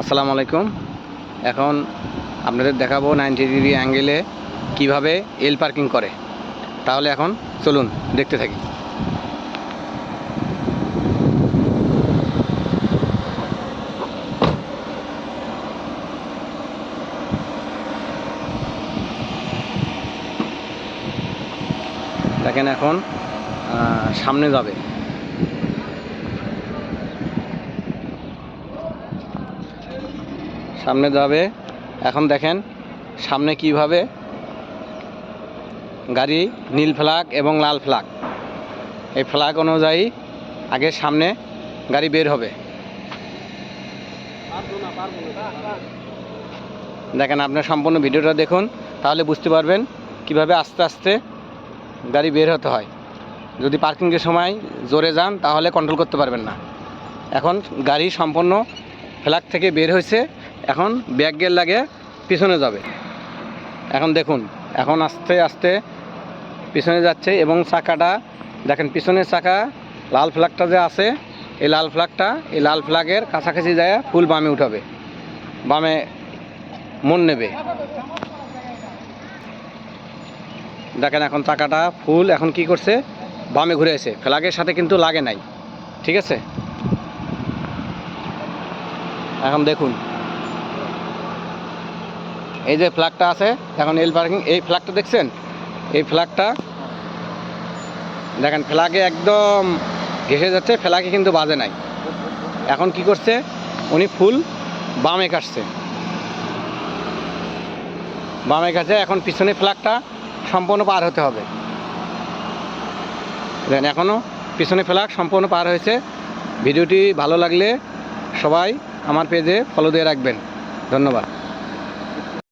আসসালামু আলাইকুম। এখন আপনাদের দেখাবো নাইনটি ডিগ্রি অ্যাঙ্গেলে কীভাবে এল পার্কিং করে। তাহলে এখন চলুন দেখতে থাকি। দেখেন এখন সামনে যাবে। সামনে যাবে। এখন দেখেন, সামনে কীভাবে গাড়ি নীল ফ্ল্যাগ এবং লাল ফ্ল্যাগ এই ফ্ল্যাগ অনুযায়ী আগে সামনে গাড়ি বের হবে। দেখেন আপনার সম্পূর্ণ ভিডিওটা দেখুন, তাহলে বুঝতে পারবেন কীভাবে আস্তে আস্তে গাড়ি বের হতে হয়। যদি পার্কিংয়ের সময় জোরে যান, তাহলে কন্ট্রোল করতে পারবেন না। এখন গাড়ি সম্পূর্ণ ফ্ল্যাগ থেকে বের হয়েছে। এখন ব্যাক গিয়ার লাগে পিছনে যাবে। এখন দেখুন, এখন আস্তে আস্তে পিছনে যাচ্ছে এবং চাকাটা, দেখেন পিছনের চাকা, লাল ফ্ল্যাগটা যে আছে, এই লাল ফ্ল্যাগটা এই লাল ফ্ল্যাগের কাছাকাছি যায় ফুল বামে উঠাবে। বামে মন নেবে। দেখেন এখন চাকাটা ফুল এখন কি করছে? বামে ঘুরে এসে ফ্ল্যাগের সাথে কিন্তু লাগে নাই। ঠিক আছে? এখন দেখুন। এই যে ফ্ল্যাগটা আছে, এখন এল পার্কিং, এই ফ্ল্যাগটা দেখছেন? এই ফ্ল্যাগটা, দেখেন, ফ্ল্যাগে একদম ঘেসে যাচ্ছে, ফ্ল্যাগে কিন্তু বাজে নাই। এখন কি করছে? উনি ফুল বামে কাটছে। বামে কাছে এখন পিছনে ফ্ল্যাগটা সম্পূর্ণ পার হতে হবে। দেখেন এখনও পিছনে ফ্ল্যাগ সম্পূর্ণ পার হয়েছে। ভিডিওটি ভালো লাগলে সবাই আমার পেজে ফলো দিয়ে রাখবেন। ধন্যবাদ।